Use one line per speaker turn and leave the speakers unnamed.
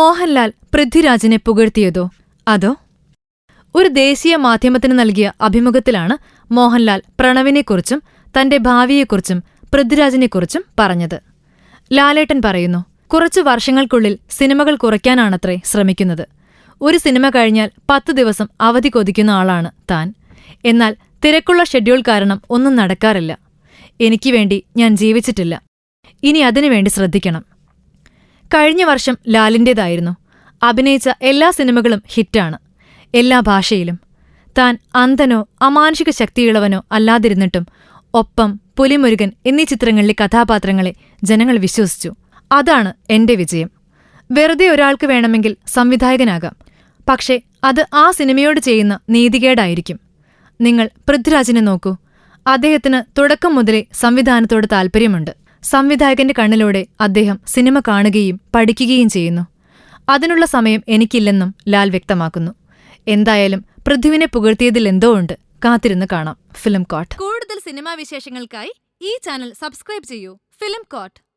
മോഹൻലാൽ പൃഥ്വിരാജിനെ പുകഴ്ത്തിയതോ? അതോ? ഒരു ദേശീയ മാധ്യമത്തിന് നൽകിയ അഭിമുഖത്തിലാണ് മോഹൻലാൽ പ്രണവിനെക്കുറിച്ചും തന്റെ ഭാവിയെക്കുറിച്ചും പൃഥ്വിരാജിനെക്കുറിച്ചും പറഞ്ഞത്. ലാലേട്ടൻ പറയുന്നു കുറച്ചു വർഷങ്ങൾക്കുള്ളിൽ സിനിമകൾ കുറയ്ക്കാനാണത്രേ ശ്രമിക്കുന്നത്. ഒരു സിനിമ കഴിഞ്ഞാൽ പത്തു ദിവസം അവധി കൊതിക്കുന്ന ആളാണ് താൻ. എന്നാൽ തിരക്കുള്ള ഷെഡ്യൂൾ കാരണം ഒന്നും നടക്കാറില്ല. എനിക്ക് വേണ്ടി ഞാൻ ജീവിച്ചിട്ടില്ല. ഇനി അതിനുവേണ്ടി ശ്രദ്ധിക്കണം. കഴിഞ്ഞ വർഷം ലാലിന്റേതായിരുന്നു അഭിനയിച്ച എല്ലാ സിനിമകളും ഹിറ്റാണ്. എല്ലാ ഭാഷയിലും. താൻ അന്ധനോ അമാനുഷിക ശക്തിയുള്ളവനോ അല്ലാതിരുന്നിട്ടും ഒപ്പം പുലിമുരുകൻ എന്നീ ചിത്രങ്ങളിലെ കഥാപാത്രങ്ങളെ ജനങ്ങൾ വിശ്വസിച്ചു. അതാണ് എന്റെ വിജയം. വെറുതെ ഒരാൾക്ക് വേണമെങ്കിൽ സംവിധായകനാകാം. പക്ഷേ അത് ആ സിനിമയോട് ചെയ്യുന്ന നീതികേടായിരിക്കും. നിങ്ങൾ പൃഥ്വിരാജിനെ നോക്കൂ. അദ്ദേഹത്തിന് തുടക്കം മുതലേ സംവിധാനത്തോട് താൽപ്പര്യമുണ്ട്. സംവിധായകന്റെ കണ്ണിലൂടെ അദ്ദേഹം സിനിമ കാണുകയും പഠിക്കുകയും ചെയ്യുന്നു. അതിനുള്ള സമയം എനിക്കില്ലെന്നും ലാൽ വ്യക്തമാക്കുന്നു. എന്തായാലും പൃഥ്വിനെ പുകഴ്ത്തിയതിൽ എന്തോ ഉണ്ട്. കാത്തിരുന്ന് കാണാം. ഫിലിം കോട്ട്. കൂടുതൽ സിനിമാ വിശേഷങ്ങൾക്കായി ഈ ചാനൽ സബ്സ്ക്രൈബ് ചെയ്യൂ. Film court.